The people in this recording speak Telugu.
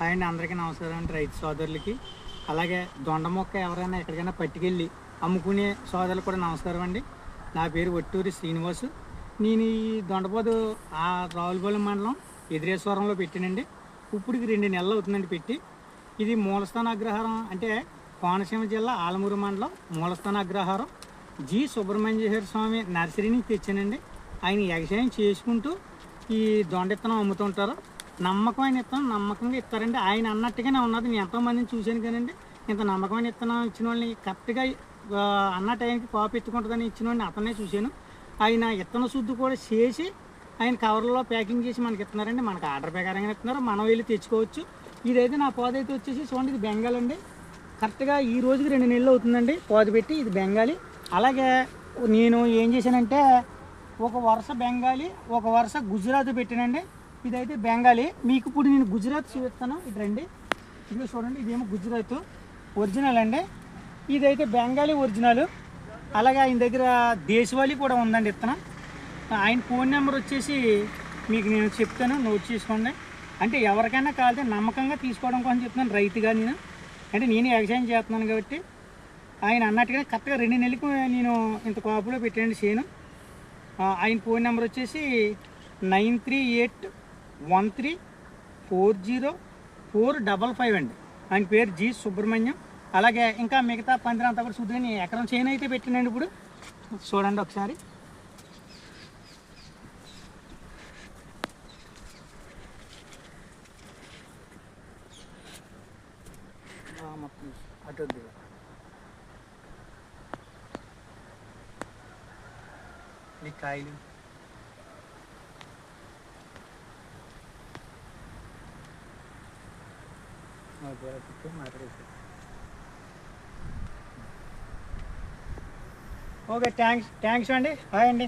హాయ్ అండి అందరికీ నమస్కారం అండి రైతు సోదరులకి. అలాగే దొండ మొక్క ఎవరైనా ఎక్కడికైనా పట్టుకెళ్ళి అమ్ముకునే సోదరులకు కూడా నమస్కారం అండి. నా పేరు ఒట్టూరి శ్రీనివాసు. నేను ఈ దొండపోదు ఆ రావులపాలెం మండలం ఎదిరేశ్వరంలో పెట్టానండి. ఇప్పటికి రెండు నెలలు అవుతుందండి పెట్టి. ఇది మూలస్థాన అగ్రహారం అంటే కోనసీమ జిల్లా ఆలమూరు మండలం మూలస్థాన అగ్రహారం. జి. సుబ్రహ్మణ్యేశ్వర స్వామి నర్సరీ నుంచి తెచ్చానండి. ఆయన వ్యవసాయం చేసుకుంటూ ఈ దొండ ఇత్తనం అమ్ముతుంటారు. నమ్మకమైన ఇత్తనం నమ్మకంగా ఇస్తారండి. ఆయన అన్నట్టుగానే ఉన్నది. నేను ఎంతోమందిని చూశాను కానండి. ఇంత నమ్మకమైన ఇత్తనం ఇచ్చిన వాళ్ళని కరెక్ట్గా అన్న టైంకి కాపు ఎత్తుకుంటుందని ఇచ్చిన వాడిని అతనే చూశాను. ఆయన ఇత్తన శుద్ధి కూడా చేసి ఆయన కవర్లో ప్యాకింగ్ చేసి మనకి ఇస్తున్నారండి. మనకు ఆర్డర్ ప్రకారంగా ఇస్తున్నారు. మనం వెళ్ళి తెచ్చుకోవచ్చు. ఇదైతే నా పోద అయితే వచ్చేసి చూడండి ఇది బెంగాల్ అండి. కరెక్ట్గా ఈ రోజుకి రెండు నెలలు అవుతుందండి పోద పెట్టి ఇది బెంగాలీ. అలాగే నేను ఏం చేశానంటే ఒక వరుస బెంగాలీ ఒక వరుస గుజరాత్ పెట్టానండి. ఇదైతే బెంగాలీ. మీకు ఇప్పుడు నేను గుజరాత్ చూపిస్తాను. ఇది రండి. ఇందులో చూడండి ఇదేమో గుజరాత్. ఒరిజినల్ అండి. ఇదైతే బెంగాలీ ఒరిజినల్ అలాగే ఆయన దగ్గర దేశవాళీ కూడా ఉందండి ఇత్తనం. ఆయన ఫోన్ నెంబర్ వచ్చేసి మీకు నేను చెప్తాను. నోట్ చేసుకోండి. అంటే ఎవరికైనా కావాలంటే నమ్మకంగా తీసుకోవడం కోసం చెప్తున్నాను రైతుగా నేను. అంటే నేను వ్యవసాయం చేస్తున్నాను కాబట్టి ఆయన అన్నట్టుగా కరెక్ట్గా రెండు నెలలకు నేను ఇంత కాపులో పెట్టండి చేను. ఆయన ఫోన్ నెంబర్ వచ్చేసి nine three eight one three four zero four double five అండి. ఆయన పేరు జి సుబ్రహ్మణ్యం. అలాగే ఇంకా మిగతా పందిరంతా కూడా శుద్ధిగా ఎకరం చేను అయితే పెట్టినండి ఇప్పుడు. చూడండి ఒకసారి. మొత్తం అటు కాయలు. ఓకే థ్యాంక్స్ థ్యాంక్స్ అండి. హాయ్ అండి.